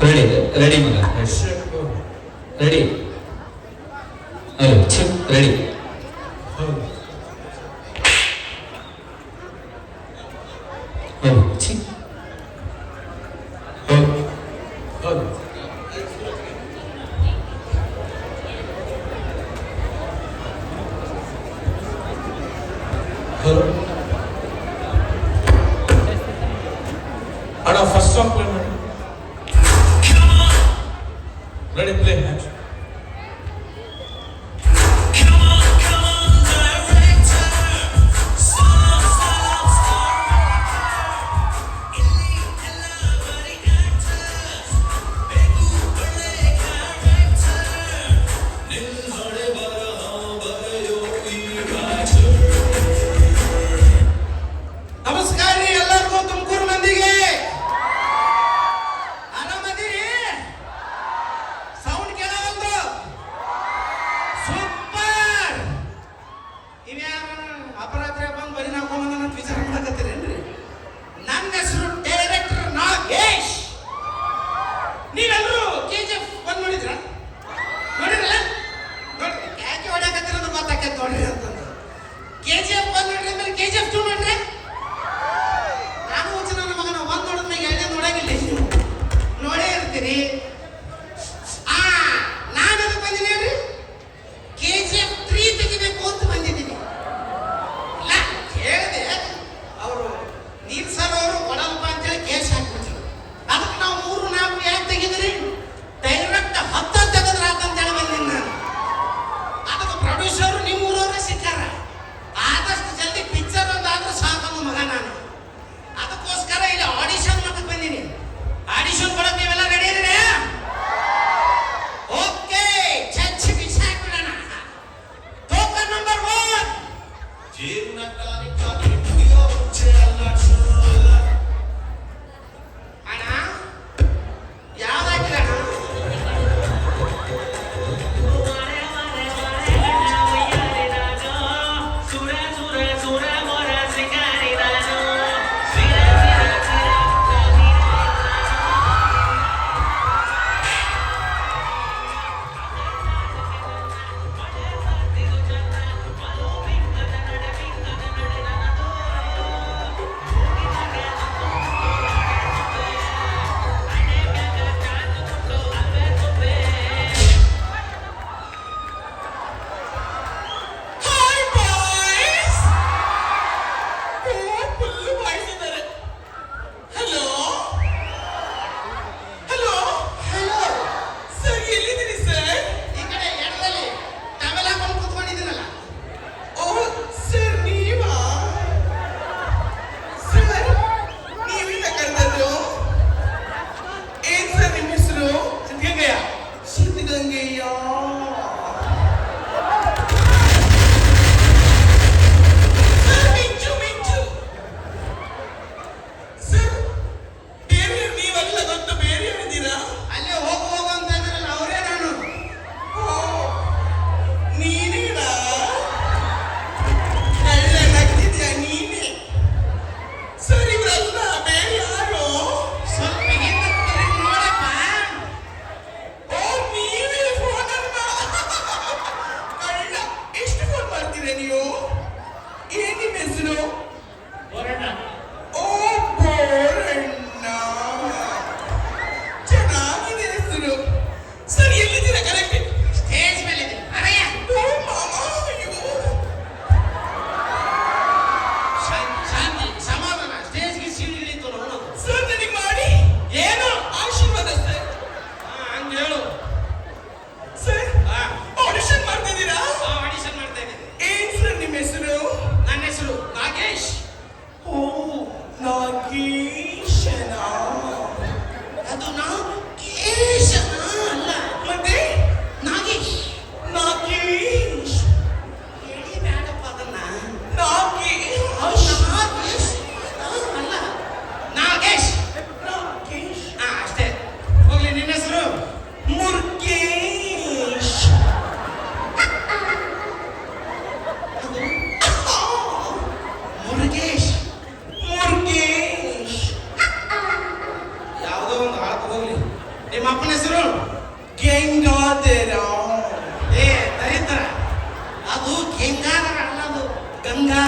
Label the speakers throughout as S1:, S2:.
S1: Ready, ready,
S2: ready. Ready. Oh,
S1: two,
S2: ready. Hello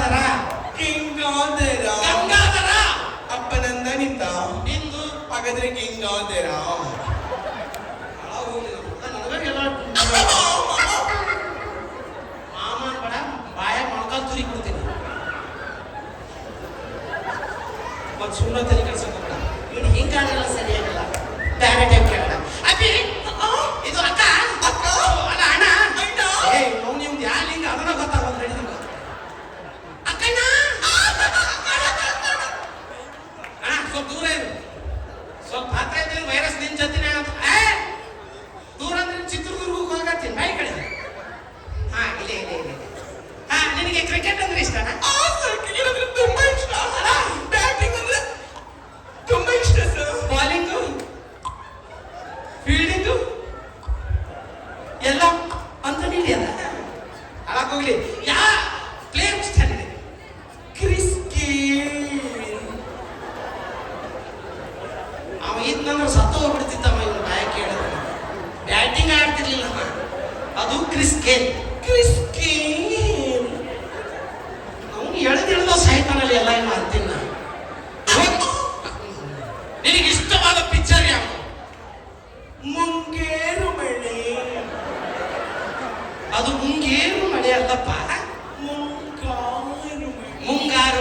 S2: Gangadhara
S3: ಹಿಂಗೋದರ
S2: Gangadhara
S3: ಅಪ್ಪನಂದ ನಿಂತ
S2: ನಿಂದು ಪಗದ್ರೆ ಹಿಂಗೋದರ ಸುಮ್ಮನೆ ತಲೆ ಕೆಲಸ ಇವನು ಹಿಂಗಾಗಲ್ಲ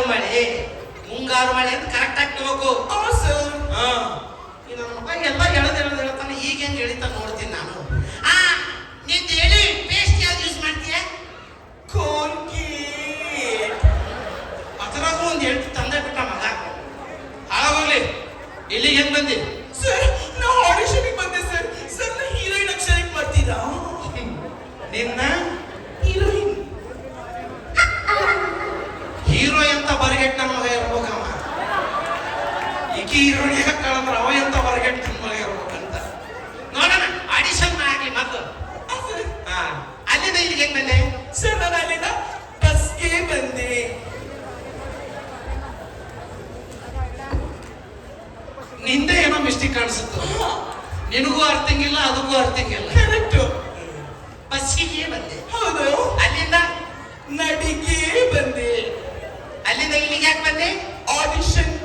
S3: ಮಳೆ.
S2: ಮುಂಗಾರು ಮಳೆ ಅಂತ ಕರೆಕ್ಟ್ ಆಗಿ
S3: ತಗೋಕು.
S2: ಹಾ. ನನ್ನ ಮಗ ಎಲ್ಲ ಹೇಳದ್ ಹೇಳದ್ ಹೇಳ್ತಾನೆ ಈಗ ಹೆಂಗ್ ಹೇಳಿತಾನ ನೋಡ್ತೀನಿ ನಾನು. ಆ ನಿಂದ ಹೇಳಿ ಪೇಸ್ಟ್ ಯಾವ್ದು ಯೂಸ್ ಮಾಡ್ತೀಯ?
S3: ಕೋಲ್ಗೇಟ್
S2: ಅದರಾಗೂ ಒಂದು ಹೇಳ್ತಿ ತಂದೆ ಬಿಟ್ಟ ಮಗ. ಹಾಳಾಗೋಗ್ಲಿ ಇಲ್ಲಿಗೆ ಹೆಂಗ್ ಬಂದಿ? ಕರೆಕ್ಟ್ ಅನ್ಸುತ್ತೆ ನಿನಗೂ ಅರ್ಥಂಗಿಲ್ಲ ಅದಕ್ಕೂ ಅರ್ಥಂಗಿಲ್ಲ.
S3: ಕರೆಕ್ಟ್
S2: ಬಸ್ಸಿಗೆ ಬಂದೆ.
S3: ಹೌದು.
S2: ಅಲ್ಲಿಂದ
S3: ನಡಿಗೆ ಬಂದೆ.
S2: ಅಲ್ಲಿಂದ ಇಲ್ಲಿಗೆ ಯಾಕೆ ಬಂದೆ? ಆಡಿಷನ್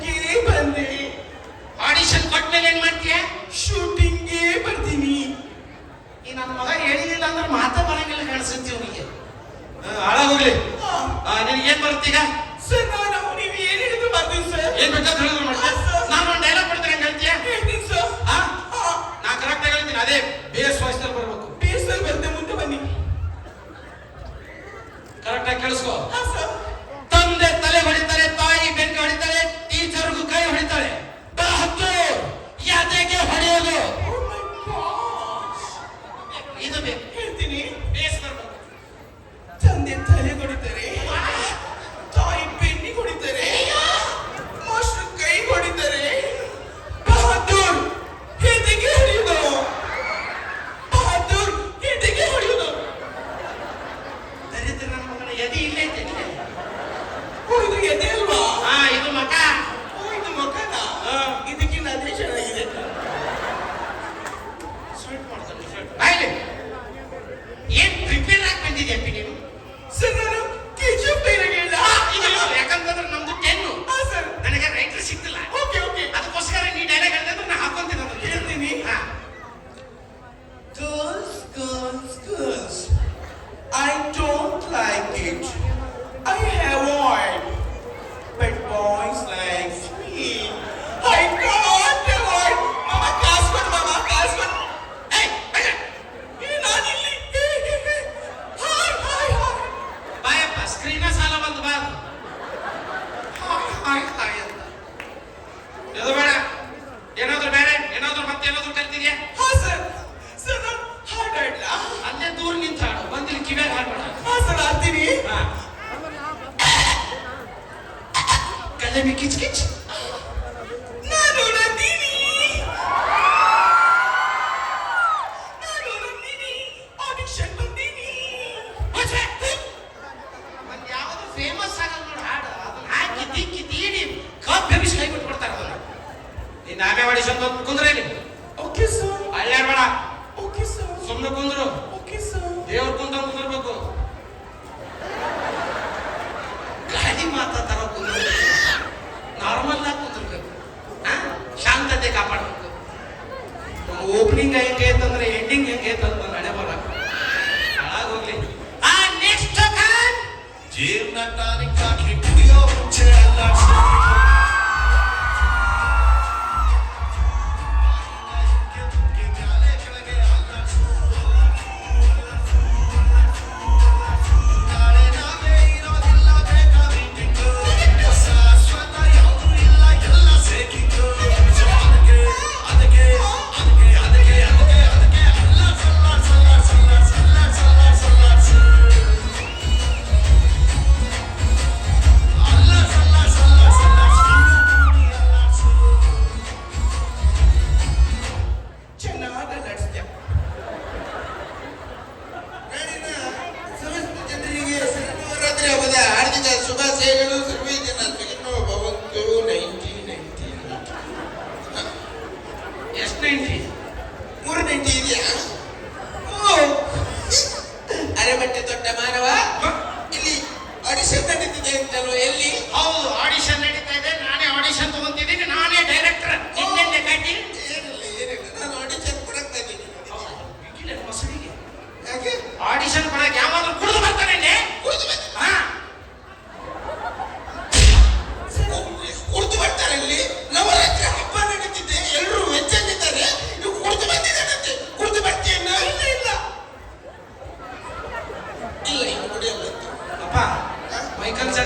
S2: ಬಂದು ಕುಂದ್ರಿ. ಓಕೆ
S3: ಸರ್ ಅಲ್ಲೇ ಬೇಡ ಓಕೆ ಸರ್
S2: ಸುಮ್ಮನೆ ಕುಂದ್ರು.
S3: ಓಕೆ
S2: ಸರ್ ದೇವ್ರ ಕುಂತ ಕುಂದಿರ್ಬೇಕು. ಗಾಡಿ ಮಾತಾಡ್ತಾರ ಕುಂದ್ರ.
S3: ನಾರ್ಮಲ್ ಆಗಿ
S2: ಕುಂದಿರ್ಬೇಕು. ಶಾಂತತೆ ಕಾಪಾಡ್ಬೇಕು. ಓಪನಿಂಗ್ ಹೆಂಗೆ ಅಂತಂದ್ರೆ ಎಂಡಿಂಗ್ ಹೆಂಗೆ ಐತಂತ ನಡೆ ಬರಕ್ಕೆ ಹಾಳಾಗೋಗ್ಲಿ ಆ ನೆಕ್ಸ್ಟ್ ಜೀವನ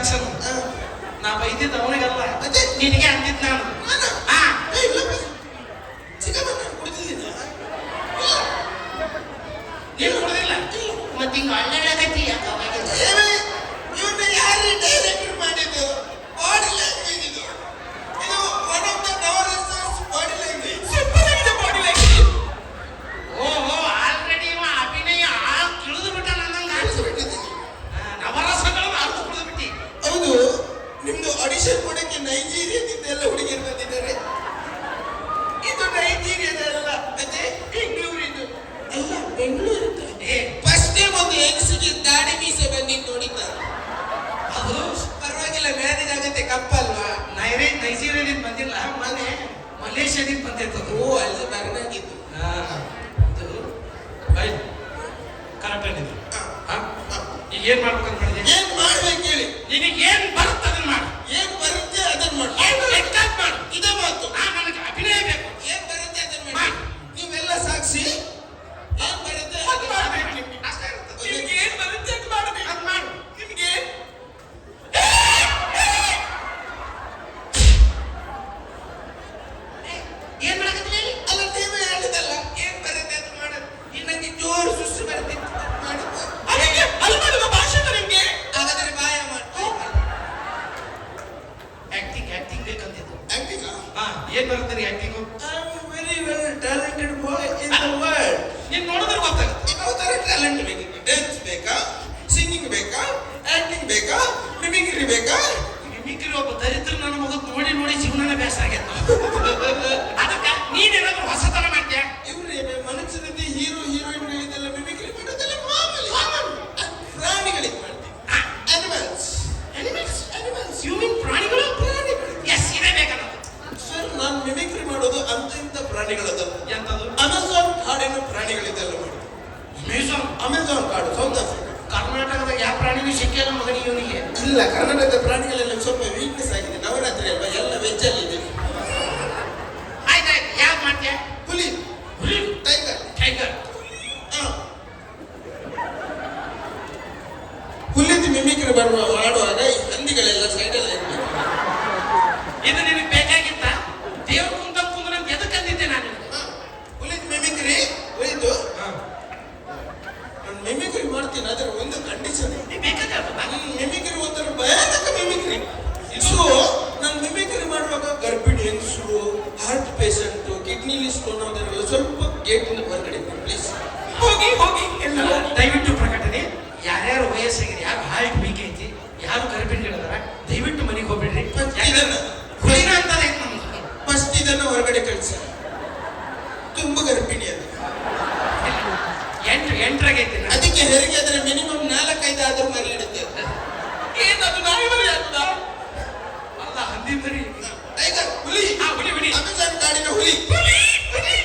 S4: ರಿಯಾಕ್ಷನ್
S2: ನಾ ಬೈದಿದ್ದ ಅವನಿಗಲ್ಲ ನಿನಗೆ ಅಂದಿದ್ದ ನಾನು.
S4: ನೀನು
S2: ಕುಡ್ದಿಲ್ಲ? ಮತ್ತೆ ಹಿಂಗ ಅಳ್ಳಾಡಕತ್ತಿ ಯಾಕೆ
S4: ವೇಷ ಕೊಡಕ್ಕೆ ನೈಜೀರಿಯಾದಿಂದ ಎಲ್ಲ ಹುಡುಗಿಯರು ಬಂದಿದ್ದಾರೆ. ಇದು ನೈಜೀರಿಯಾದಲ್ಲ. ಮತ್ತೆ ಬೆಂಗಳೂರಿದ್ದು. ಅಲ್ಲ ಬೆಂಗಳೂರು ಫಸ್ಟ್ ಟೈಮ್ ಒಂದು ಹೆಂಗಸಿಗೆ ದಾಡಿ ಮೀಸೆ ಬಂದಿದ್ದು ನೋಡಿದ್ದಾರೆ
S2: ಅದು
S4: ಪರವಾಗಿಲ್ಲ ಮ್ಯಾರೇಜ್ ಆಗತ್ತೆ ಕಪ್ಪಲ್ವಾ?
S2: ನೈರೇ ನೈಜೀರಿಯಾದಿಂದ ಬಂದಿಲ್ಲ. ಮನೆ ಮಲೇಷ್ಯಾದಿಂದ ಬಂದಿರ್ತದೆ
S4: ಓ ಅಲ್ಲಿ ಬರನಾಗಿದ್ದು
S2: ಕರೆಕ್ಟ್ ಆಗಿದ್ರು ಈಗ ಏನ್ ಮಾಡ್ಬೇಕಂತ
S4: ಏನ್ ಮಾಡ್ಬೇಕು ಹೇಳಿ?
S2: ನಿನಗೆ ಏನ್
S4: ಬರ್ತ ಬರ್ತೀರಿ
S2: acting
S4: very very talented boy in the world
S2: ನೀನು ನೋಡಿದ್ರೆ ಗೊತ್ತಾಗುತ್ತೆ.
S4: ಯಾವ ಥರ ಟ್ಯಾಲೆಂಟ್ ಬೇಕು ಡ್ಯಾನ್ಸ್ ಬೇಕಾ? ಸಿಂಗಿಂಗ್ ಬೇಕಾ? ಆಕ್ಟಿಂಗ್ ಬೇಕಾ? ಮಿಮಿಕ್ರಿ ಬೇಕಾ?
S2: ಮಿಮಿಕ್ರಿ ಒಬ್ಬ ದರಿದ್ರ ನನ್ನ ಮಗಕ್ಕೆ ನೋಡಿ ನೋಡಿ ಜೀವನನೇ ಬೇಸರ ಆಗೈತೆ
S4: ಪ್ರಾಣಿಗಳದ್ದು.
S2: ಎಂತದ್ದು
S4: ಅಮೆಝಾನ್ ಕಾಡಿನ ಪ್ರಾಣಿಗಳಿದ್ದೆಲ್ಲ ಮಾಡಿದೆ
S2: ಅಮೆಝಾನ್
S4: ಅಮೆಝಾನ್ ಕಾಡು ಸೌಂದರ್ಯ
S2: ಕರ್ನಾಟಕದ ಯಾವ ಪ್ರಾಣಿನೂ ಸಿಕ್ಕಿಲ್ಲ ಮಗನಿ ಇವನಿಗೆ.
S4: ಇಲ್ಲ ಕರ್ನಾಟಕದ ಪ್ರಾಣಿಗಳೆಲ್ಲ ಸ್ವಲ್ಪ ವೀಕ್ನೆಸ್ ಆಗಿದೆ. ನವರಾತ್ರಿ ಅಲ್ವಾ? ಎಲ್ಲ ವೆಜ್ ಅಲ್ಲಿ ಇದೆ.
S2: ಆಯ್ತಾಯ್ತು ಯಾವ ಮಾಡ್ತೀಯ
S4: ಹುಲಿ.
S2: ಹುಲಿ?
S4: ಟೈಗರ್
S2: ಟೈಗರ್
S4: ಹುಲಿದ ಮಿಮಿಕ್ರಿ ಬರುವ ಆಡುವ Давайте на
S2: это ಎಂಟ್ರಾಗೈತಿ
S4: ಅದಕ್ಕೆ ಹೆರಿಗೆ ಆದ್ರೆ ಮಿನಿಮಮ್ ನಾಲ್ಕೈದು ಆದ್ರೂ ಮರಿ ಇಡುತ್ತೆ. ಏನದು ನಾಯಿ ಮರಿ ಅಲ್ಲ
S2: ಅಲ್ಲ ಹಂದಿ ಮರಿ.
S4: ಟೈಗರ್ ಹುಲಿ.
S2: ಆ ಹುಲಿ ಹುಲಿ.
S4: ಅಮೆಜಾನ್ ಕಾಡಿನ ಹುಲಿ.
S2: ಹುಲಿ ಹುಲಿ.